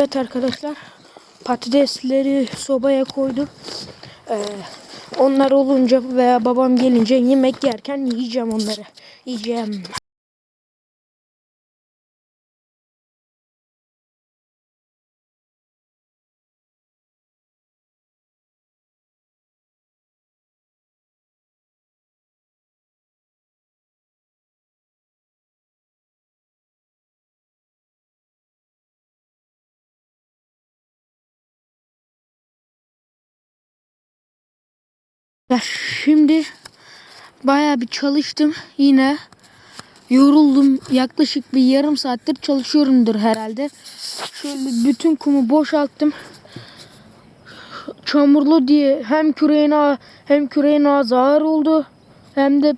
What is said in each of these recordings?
Evet arkadaşlar patatesleri sobaya koydum. Ee, onlar olunca veya babam gelince yemek yerken yiyeceğim onları. Yiyeceğim. Ya şimdi baya bir çalıştım yine. Yoruldum. Yaklaşık bir yarım saattir çalışıyorumdur herhalde. Şöyle bütün kumu boşalttım. Çamurlu diye hem küreğin ağı, hem küreğin ağzı ağır oldu. Hem de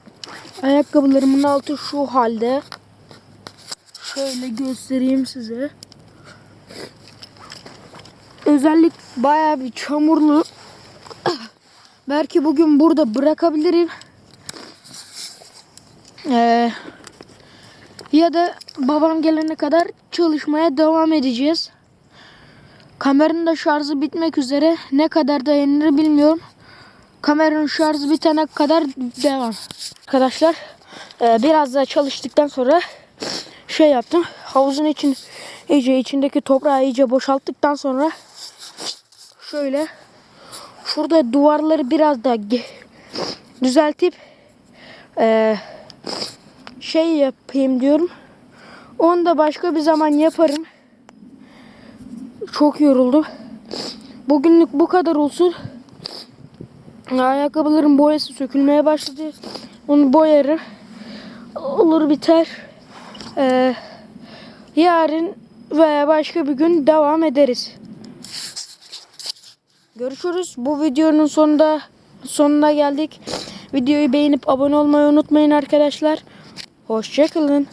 ayakkabılarımın altı şu halde. Şöyle göstereyim size. Özellik baya bir çamurlu. Belki bugün burada bırakabilirim. Ee, ya da babam gelene kadar çalışmaya devam edeceğiz. Kameranın da şarjı bitmek üzere. Ne kadar dayanır bilmiyorum. Kameranın şarjı bitene kadar devam. Arkadaşlar e, biraz daha çalıştıktan sonra şey yaptım. Havuzun için iyice içindeki toprağı iyice boşalttıktan sonra şöyle şurada duvarları biraz daha düzeltip eee, şey yapayım diyorum. Onu da başka bir zaman yaparım. Çok yoruldum. Bugünlük bu kadar olsun. Ayakkabıların boyası sökülmeye başladı. Onu boyarım. Olur biter. Eee, yarın veya başka bir gün devam ederiz. Görüşürüz. Bu videonun sonunda sonuna geldik. Videoyu beğenip abone olmayı unutmayın arkadaşlar. Hoşçakalın.